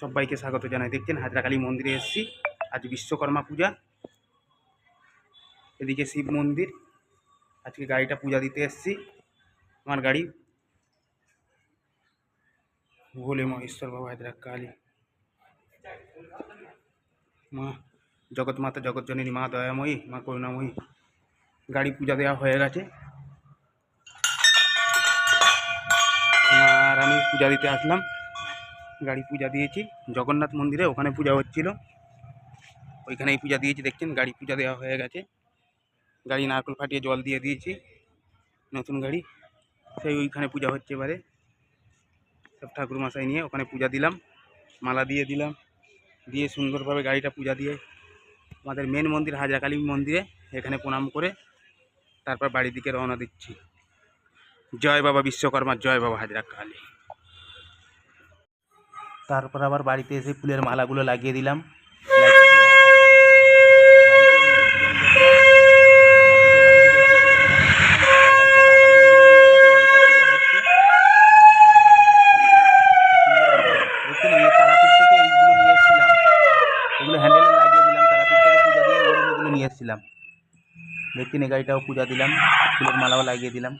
সবাইকে স্বাগত জানাই। দেখছেন হাজরাকালী মন্দিরে এসেছি। আজ বিশ্বকর্মা পূজা। এদিকে শিব মন্দির। আজকে গাড়িটা পূজা দিতে এসেছি। আমার গাড়ি। ভোলে মহেশ্বর বাবা হাজরা কালী মা, জগৎ মাতা জগৎজননী মা দয়াময়ী, মা করুণাময়ী। গাড়ি পূজা দেওয়া হয়ে গেছে। আর আমি পূজা দিতে আসলাম। গাড়ি পূজা দিয়েছি। জগন্নাথ মন্দিরে ওখানে পূজা হচ্ছিল। ওইখানেই পূজা দিয়েছি, দেখছেন? গাড়ি পূজা দেওয়া হয়ে গেছে। গাড়ি নারকেল ফাটিয়ে জল দিয়ে দিয়েছি। নতুন গাড়ি। সেই ওইখানে পূজা হচ্ছে এবারে। সব ঠাকুর মশাই নিয়ে ওখানে পূজা দিলাম। মালা দিয়ে দিলাম। দিয়ে সুন্দরভাবে গাড়িটা পূজা দিয়ে আমাদের মেন মন্দির হাজরাকালী মন্দিরে এখানে প্রণাম করে তারপর বাড়ির দিকে রওনা দিচ্ছি। জয় বাবা বিশ্বকর্মা, জয় বাবা হাজরা কালী। তারপর আবার বাড়িতে এসে ফুলের মালাগুলো লাগিয়ে দিলাম। এসেছিলাম। দেখছেন গাড়িটাও পূজা দিলাম, ফুলের মালাও লাগিয়ে দিলাম।